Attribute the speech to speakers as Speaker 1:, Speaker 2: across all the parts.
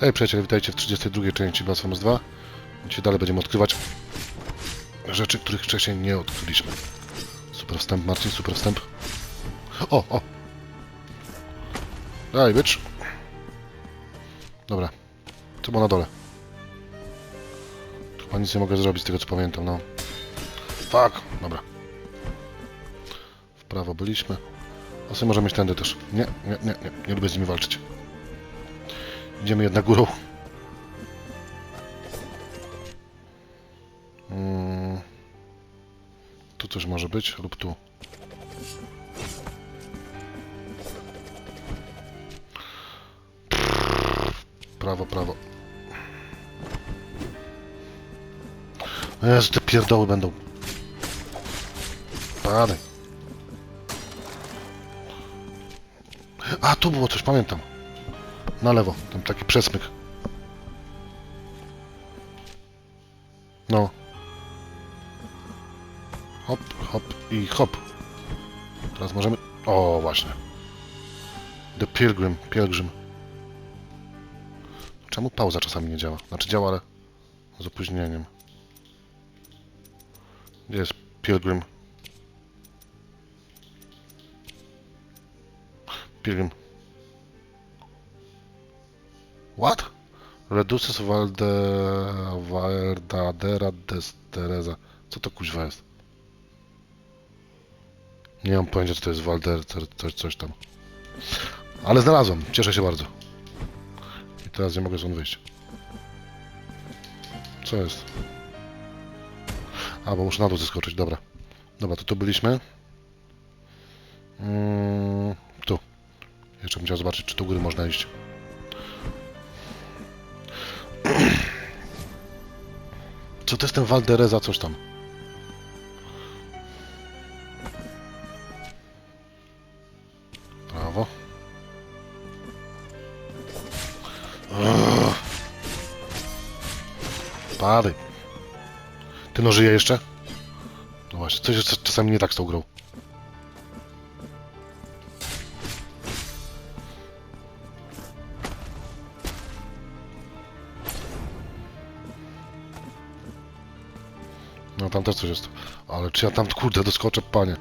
Speaker 1: Hej przyjaciele, witajcie w 32 części Blasphemous 2. Dzisiaj dalej będziemy odkrywać rzeczy, których wcześniej nie odkryliśmy. Super wstęp, Marcin, super wstęp. O, o! Daj, bitch. Dobra. Co było na dole? Tu chyba nic nie mogę zrobić z tego co pamiętam, no. Fuck! Dobra. W prawo byliśmy. A sobie możemy iść tędy też. Nie, nie, nie, nie. Nie lubię z nimi walczyć. Idziemy jednak górą. Mm. Tu coś może być, lub tu. Prawo, prawo. Jezu, te pierdoły będą. Padaj. A, tu było coś, pamiętam. Na lewo, tam taki przesmyk. No. Hop, hop i hop. Teraz możemy... O, właśnie. The Pilgrim, Pielgrzym. Czemu pauza czasami nie działa? Znaczy działa, ale z opóźnieniem. Gdzie jest Pilgrim? Pilgrim. What? Reduces Valde... Verdadera Destereza. Co to kuźwa jest? Nie mam pojęcia, co to jest Valder, co- coś, coś tam. Ale znalazłem, cieszę się bardzo. I teraz nie mogę stąd wyjść. Co jest? A, bo muszę na dół zeskoczyć, dobra. Dobra, to tu byliśmy. Mm, tu. Jeszcze bym chciał zobaczyć, czy tu góry można iść. Co to jest ten Valdereza, coś tam? Prawo. Ugh. Padaj. Ty no żyje jeszcze? No właśnie, coś jest czasami nie tak z tą grą. Też coś jest. Ale czy ja tam, kurde, doskoczę, panie?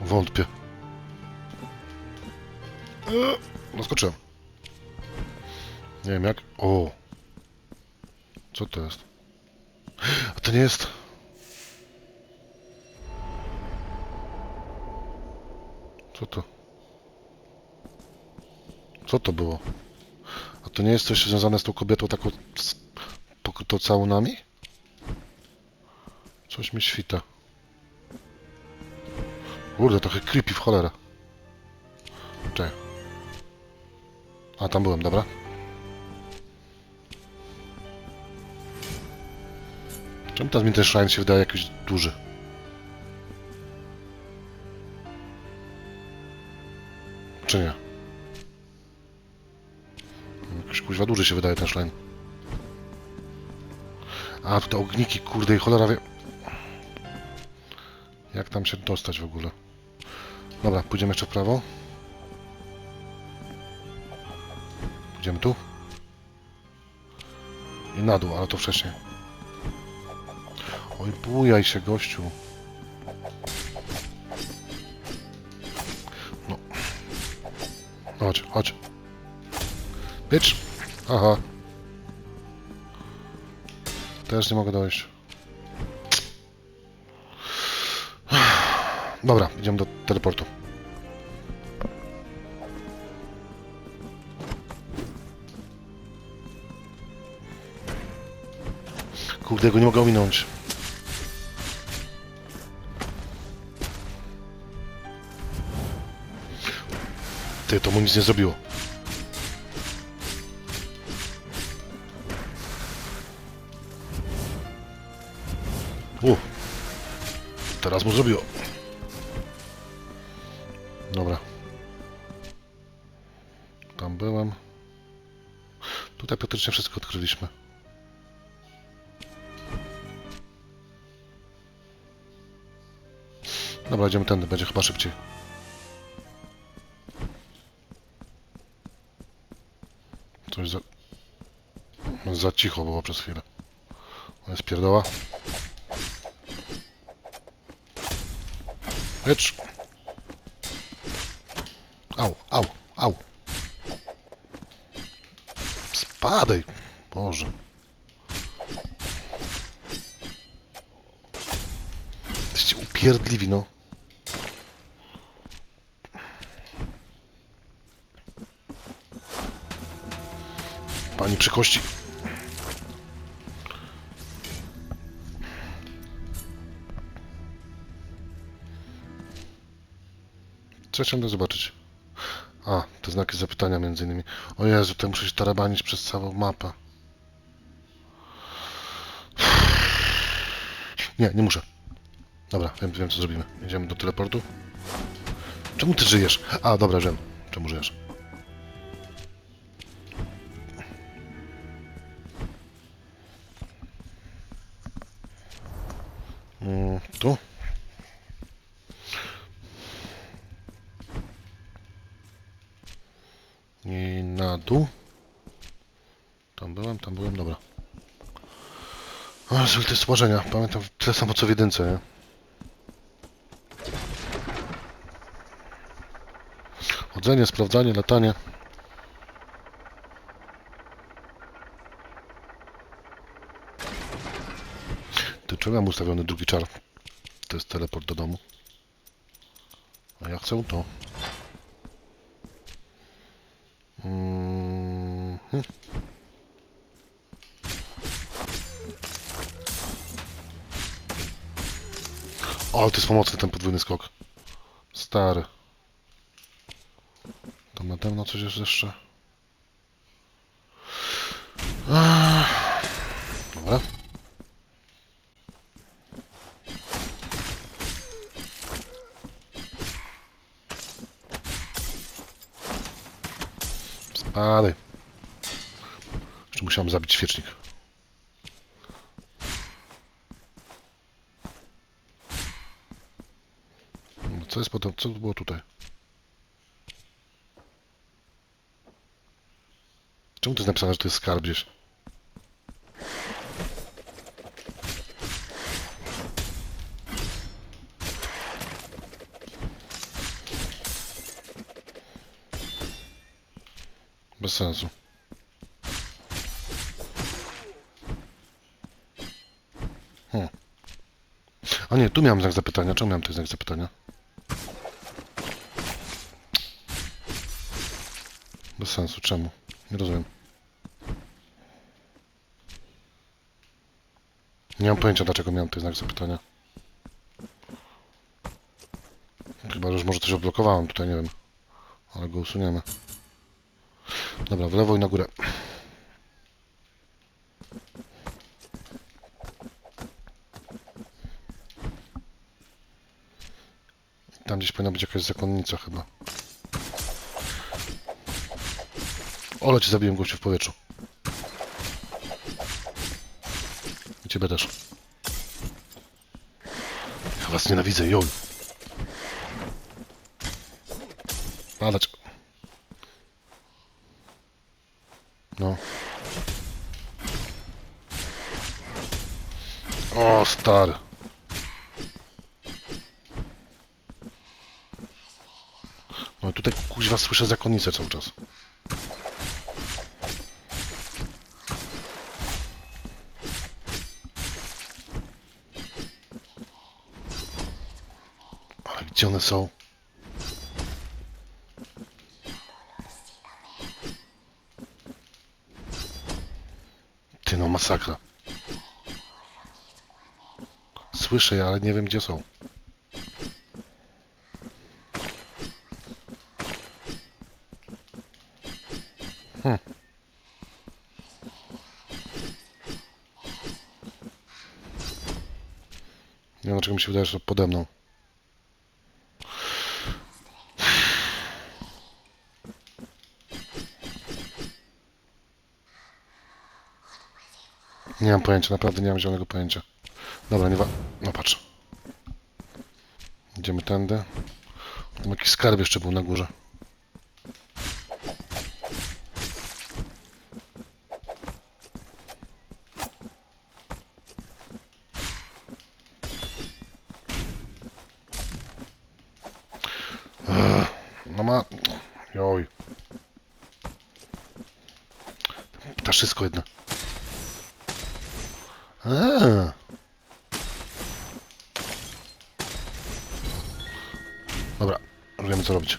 Speaker 1: Wątpię. Eee, Doskoczyłem. Nie wiem jak. O! Co to jest? A to nie jest... Co to? Co to było? A to nie jest coś związane z tą kobietą taką z pokrytą całunami? Coś mi świta. Kurde, trochę creepy w cholerę. Czekaj. A, tam byłem, dobra. Czemu teraz mi ten shrine się wydaje jakiś duży? Czy nie? Jakiś kuźwa duży się wydaje ten shrine. A, tutaj ogniki, kurde i cholera wie... Jak tam się dostać w ogóle? Dobra, pójdziemy jeszcze w prawo. Pójdziemy tu. I na dół, ale to wcześniej. Oj, bujaj się, gościu. No. Chodź, chodź. Bitch. Aha. Też nie mogę dojść. Dobra, idziemy do teleportu. Kurde, go nie mogę ominąć. Ty, to mu nic nie zrobiło. Teraz mu zrobiło. Dobra. Tam byłem. Tutaj praktycznie wszystko odkryliśmy. Dobra, idziemy tędy, będzie chyba szybciej. Coś za... Za cicho było przez chwilę. O, jest pierdoła. Lecz. Au, au, au. Spadaj. Boże. Jesteście upierdliwi, no. Pani przy kości. Co chciałem zobaczyć? A, te znaki zapytania między innymi. O Jezu, to muszę się tarabanić przez całą mapę. Nie, nie muszę. Dobra, wiem, wiem co zrobimy. Idziemy do teleportu. Czemu ty żyjesz? A, dobra, wiem. Czemu żyjesz? Mm, tu? I na dół. Tam byłem, tam byłem, dobra. O, te stworzenia. Pamiętam tyle samo co w jedynce, nie? Chodzenie, sprawdzanie, latanie. Ty czemu mam ustawiony drugi czar? To jest teleport do domu. A ja chcę to. Ale to jest pomocny ten podwójny skok. Stary. Tam nade mną coś jest jeszcze. Dobra. Spadaj. Jeszcze musiałem zabić świecznik. Co jest potem? Co było tutaj? Czemu to jest napisane, że to jest skarb gdzieś? Bez sensu. Hmm. A nie, tu miałem znak zapytania. Czemu miałem ten znak zapytania? Sensu. Czemu? Nie rozumiem. Nie mam pojęcia, dlaczego miałem ten znak zapytania. Chyba, że już może coś odblokowałem tutaj, nie wiem. Ale go usuniemy. Dobra, w lewo i na górę. Tam gdzieś powinna być jakaś zakonnica chyba. Ole cię zabiłem gościu w powietrzu. I ciebie też. Ja was nienawidzę, joj. Padać. No. O, stary. No tutaj kuźwa słyszę zakonnicę cały czas. Ale gdzie one są? Ty no, masakra. Słyszę ale nie wiem gdzie są. Hm. Nie wiem, dlaczego mi się wydaje, że pode mną. Nie mam pojęcia, naprawdę nie mam zielonego pojęcia. Dobra, nie wa... No patrz. Idziemy tędy. Tam jakiś skarb jeszcze był na górze. No ma... Joj. Ptaszysko jedno. Eee. Dobra, już wiemy co robić.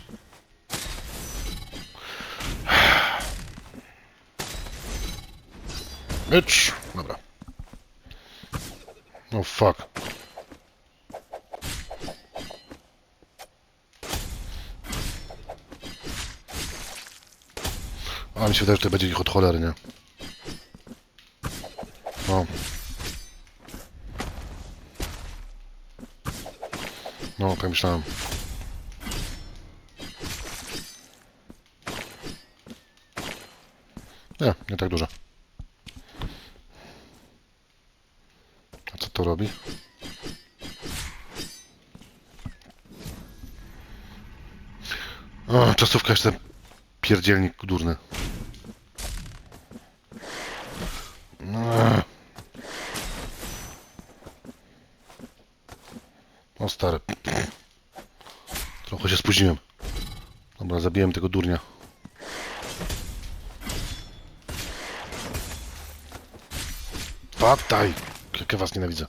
Speaker 1: Bitch. Dobra. No fuck. A mi się wydaje, że to będzie ich od cholery, nie? No. No, tak myślałem. Nie, nie tak dużo. A co to robi? O, czasówka jeszcze pierdzielnik durny. No. O stary. Się spóźniłem. Dobra, zabiłem tego durnia. Fataj! Jak ja was nienawidzę.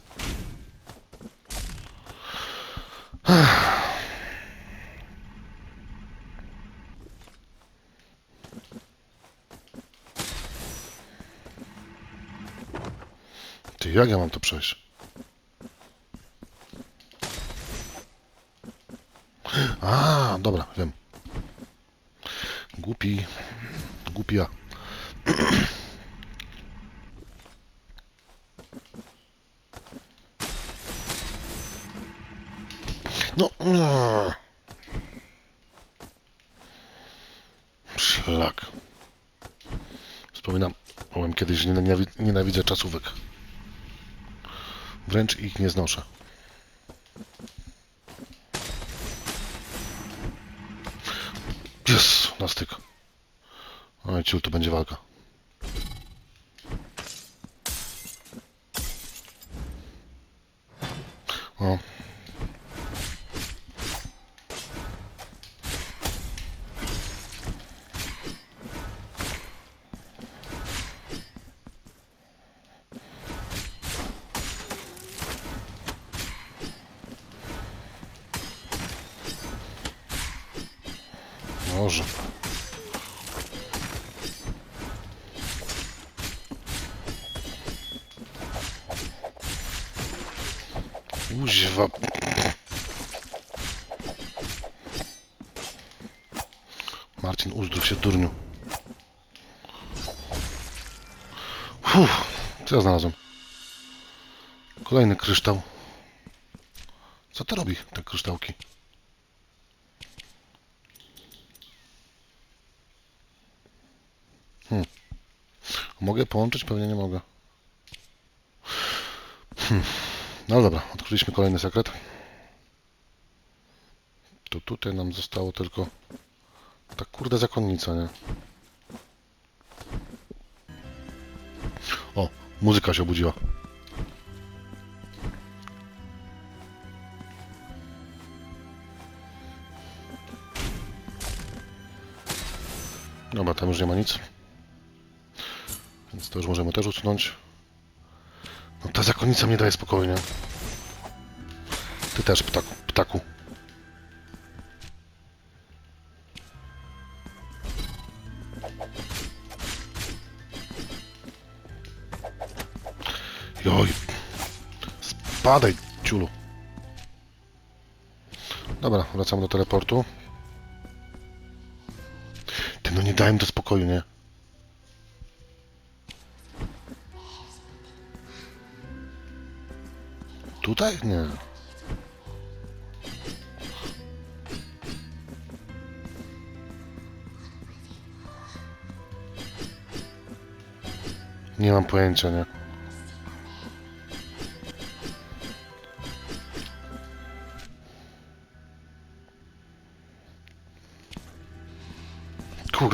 Speaker 1: Ty, jak ja mam to przejść? Dobra, wiem. Głupi. Głupi ja. No. mm. Szlak. Wspominam, byłem kiedyś, że nienawi- nienawidzę czasówek. Wręcz ich nie znoszę. Jest, na styk. Oj, ciul, to będzie walka. O. Marcin, uzdrów się, durniu. Uff, co ja znalazłem? Kolejny kryształ. Co to robi, te kryształki? Mogę połączyć? Pewnie nie mogę. Hmm. No dobra, odkryliśmy kolejny sekret. To tutaj nam zostało tylko ta kurde zakonnica, nie? O, muzyka się obudziła. Dobra, tam już nie ma nic. Więc to już możemy też usunąć. No ta zakonnica mnie daje spokojnie. Ty też, ptaku. ptaku. Spadaj, ciulu. Dobra, wracam do teleportu. Ty, no nie mi do spokoju, nie? Tutaj? Nie. Nie mam pojęcia, nie?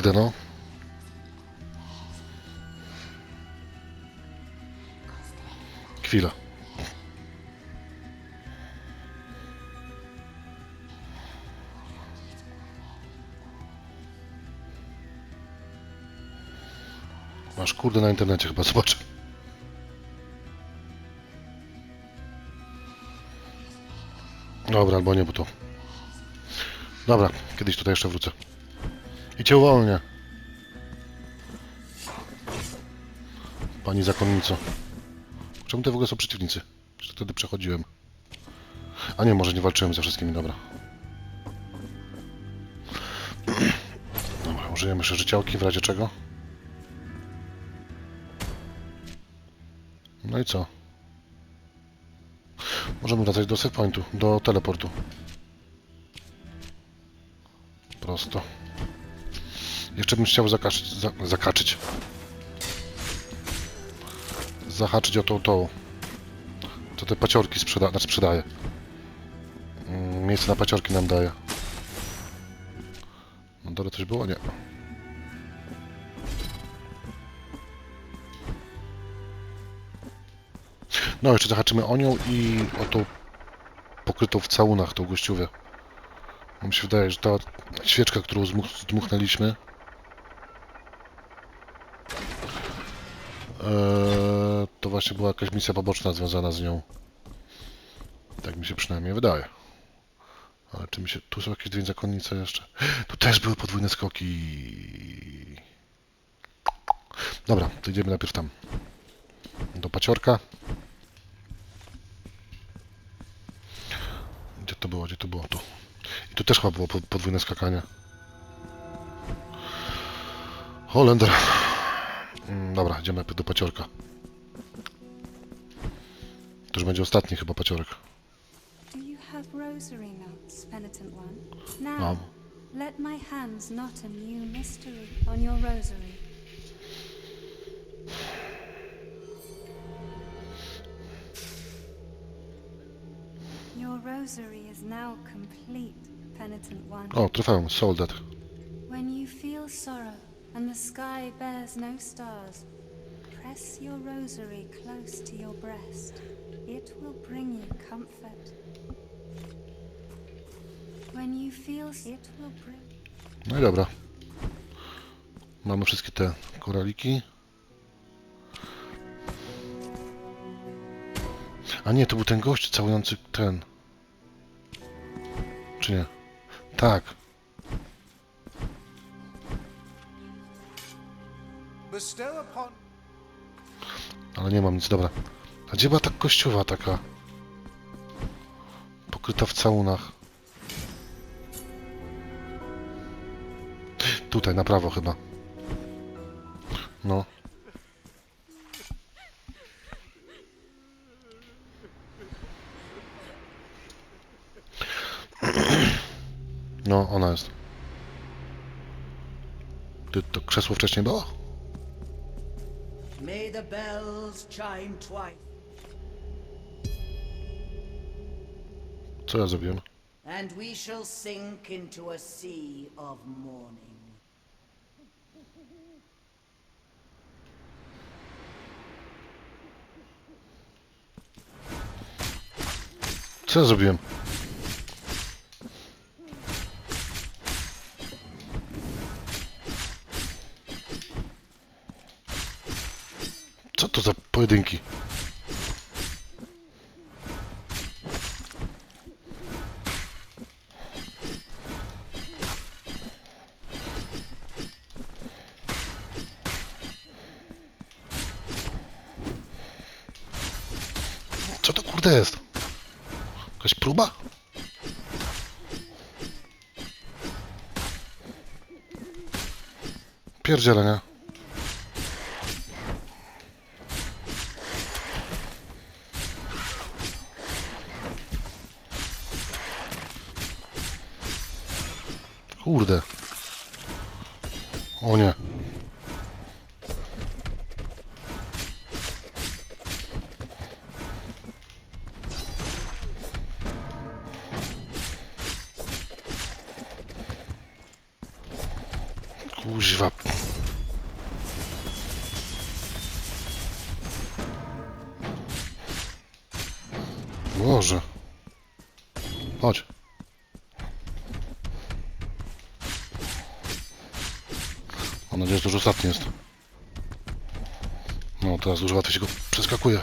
Speaker 1: kurde no. Chwila. Masz kurde na internecie chyba, zobaczę. Dobra, albo nie, bo to... Dobra, kiedyś tutaj jeszcze wrócę. I cię uwolnię. Pani zakonnico. Czemu to w ogóle są przeciwnicy? Czy wtedy przechodziłem? A nie, może nie walczyłem ze wszystkimi, dobra. Dobra, użyjemy jeszcze życiałki w razie czego. No i co? Możemy wracać do save pointu, do teleportu. Prosto. Jeszcze bym chciał zakaczyć, za, zakaczyć. Zahaczyć o tą tą. Co te paciorki sprzeda znaczy sprzedaje. Mm, Miejsce na paciorki nam daje. No dole coś było? Nie. No, jeszcze zahaczymy o nią i o tą pokrytą w całunach, tą gościówę. Mi się wydaje, że ta świeczka, którą zdmuch zdmuchnęliśmy eee, to właśnie była jakaś misja poboczna związana z nią. Tak mi się przynajmniej wydaje. Ale czy mi się... Tu są jakieś dwie zakonnice jeszcze. Tu też były podwójne skoki. Dobra, to idziemy najpierw tam. Do paciorka. Gdzie to było? Gdzie to było? Tu. I tu też chyba było po- podwójne skakanie. Holender. Mm, Dobra, idziemy do paciorka. To już będzie ostatni chyba paciorek. Mam.
Speaker 2: let my hands knot a new mystery on your rosary. Your rosary is now complete, penitent one.
Speaker 1: O, trofeum, Soul Dead.
Speaker 2: When you feel sorrow and the sky bears no stars, press your rosary close to your breast. It will bring you comfort. When you feel it will bring
Speaker 1: No i dobra. Mamy wszystkie te koraliki. A nie, to był ten gość całujący ten. Czy nie? Tak. Ale nie mam nic, dobra. A gdzie była ta kościowa taka? Pokryta w całunach. Tutaj, na prawo chyba. No. No, ona jest. Ty, to krzesło wcześniej było?
Speaker 3: The bells chime twice,
Speaker 1: Co ja zrobiłem?
Speaker 3: and we shall sink into a sea of mourning.
Speaker 1: Co ja zrobiłem? Pojedynki? Co to kurde jest? Jakaś próba? Pierdziele, Kuźwa. Boże. Chodź. Mam nadzieję, że to już ostatni jest. No, teraz dużo łatwiej się go przeskakuje.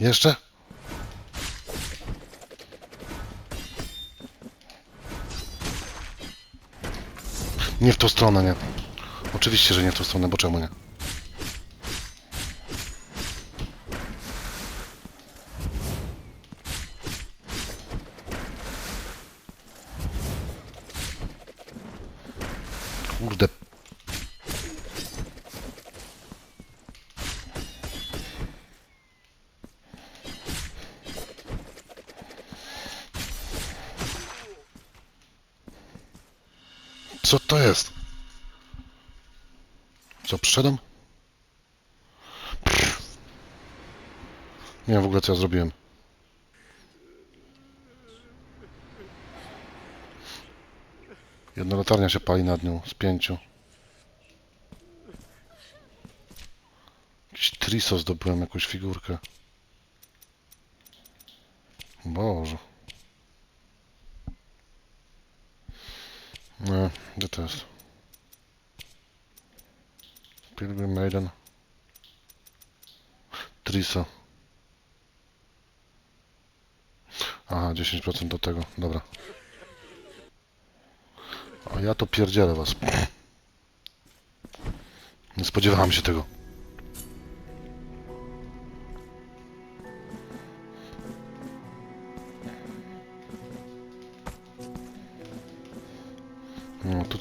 Speaker 1: Jeszcze? Nie w tą stronę, nie. Oczywiście, że nie w tą stronę, bo czemu nie? Kurde. Co to jest? Co, przyszedłem? Pff. Nie wiem w ogóle co ja zrobiłem. Jedna latarnia się pali nad nią z pięciu. Jakiś triso zdobyłem, jakąś figurkę. Boże. Nie, gdzie to jest? Pilgrim Maiden. Triso. Aha, 10% do tego, dobra. A ja to pierdzielę was. Nie spodziewałem się tego.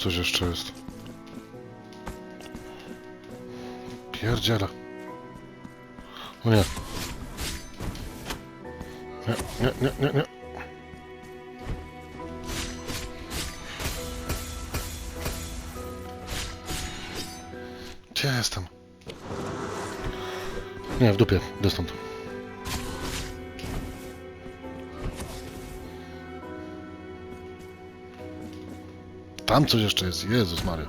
Speaker 1: Coś jeszcze jest. Pierdziele. O nie. Nie, nie, nie, nie, nie. Gdzie jestem? Nie, w dupie. Idę Tam coś jeszcze jest. Jezus Maria.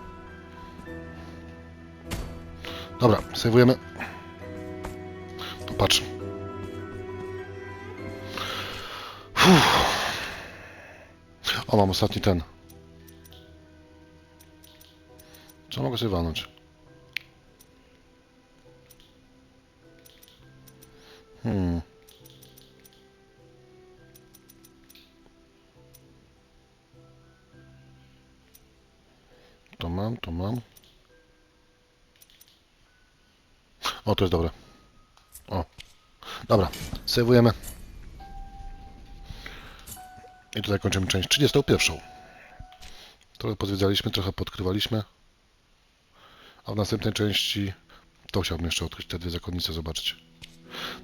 Speaker 1: Dobra, sejwujemy. Popatrz. O, mam ostatni ten. Co mogę sobie walnąć? Dobra, sejwujemy. I tutaj kończymy część 31. Trochę pozwiedzaliśmy, trochę podkrywaliśmy. A w następnej części to chciałbym jeszcze odkryć, te dwie zakonnice zobaczyć.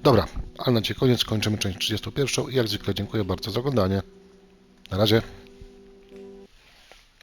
Speaker 1: Dobra, ale na dzisiaj koniec. Kończymy część 31 i jak zwykle dziękuję bardzo za oglądanie. Na razie.